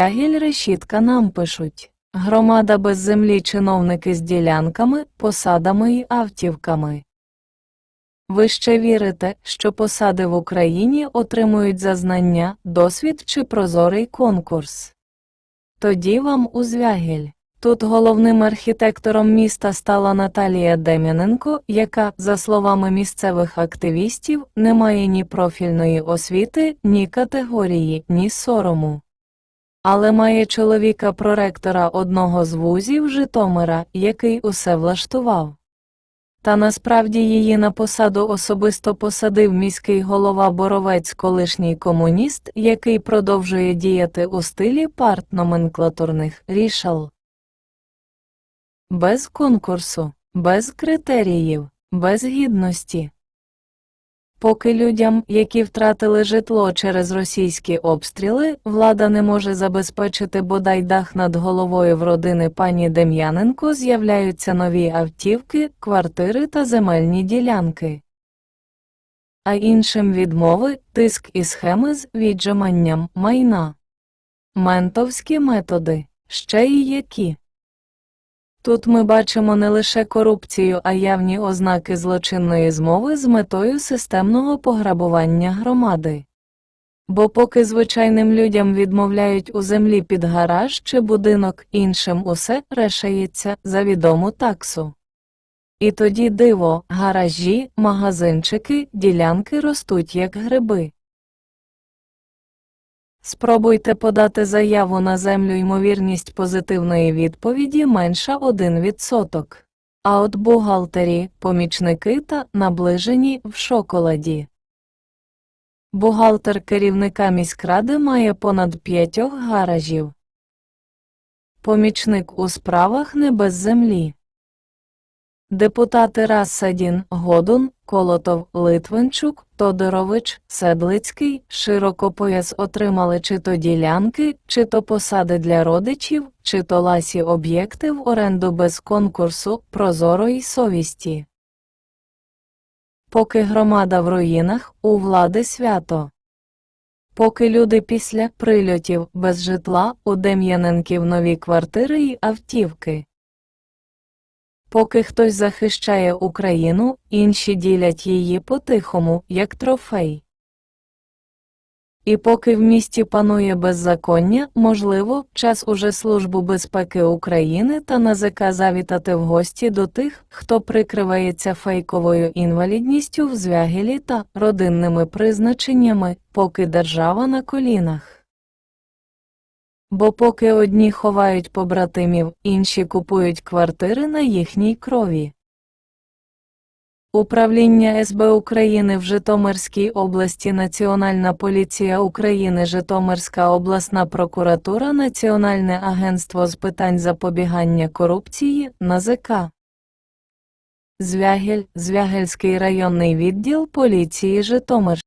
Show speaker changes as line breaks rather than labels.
Ягіль решітка нам пишуть. Громада без землі чиновники з ділянками, посадами і автівками. Ви ще вірите, що посади в Україні отримують за знання, досвід чи прозорий конкурс? Тоді вам у Звягіль. Тут головним архітектором міста стала Наталія Дем'яненко, яка, за словами місцевих активістів, не має ні профільної освіти, ні категорії, ні сорому. Але має чоловіка проректора одного з вузів Житомира, який усе влаштував. Та насправді її на посаду особисто посадив міський голова Боровець колишній комуніст, який продовжує діяти у стилі партноменклатурних рішал. Без конкурсу, без критеріїв, без гідності. Поки людям, які втратили житло через російські обстріли, влада не може забезпечити бодай дах над головою в родини пані Дем'яненко, з'являються нові автівки, квартири та земельні ділянки. А іншим відмови, тиск і схеми з віджиманням майна. Ментовські методи, ще й які. Тут ми бачимо не лише корупцію, а явні ознаки злочинної змови з метою системного пограбування громади. Бо поки звичайним людям відмовляють у землі під гараж чи будинок, іншим усе решається за відому таксу. І тоді диво, гаражі, магазинчики, ділянки ростуть як гриби. Спробуйте подати заяву на землю ймовірність позитивної відповіді менша 1%. А от бухгалтері, помічники та наближені в шоколаді. Бухгалтер керівника міськради має понад п'ятьох гаражів. Помічник у справах не без землі. Депутати Рассадін, Годун, Колотов, Литвинчук, Тодорович, Седлицький, широкопояс отримали чи то ділянки, чи то посади для родичів, чи то ласі об'єкти в оренду без конкурсу, прозорої совісті. Поки громада в руїнах, у влади свято. Поки люди після прильотів без житла у Дем'яненків нові квартири і автівки. Поки хтось захищає Україну, інші ділять її по-тихому, як трофей. І поки в місті панує беззаконня, можливо, час уже Службу безпеки України та НАЗК завітати в гості до тих, хто прикривається фейковою інвалідністю в звягелі та родинними призначеннями, поки держава на колінах. Бо поки одні ховають побратимів, інші купують квартири на їхній крові. Управління СБ України в Житомирській області Національна поліція України Житомирська обласна прокуратура Національне агентство з питань запобігання корупції НАЗК Звягель Звягельський районний відділ поліції Житомир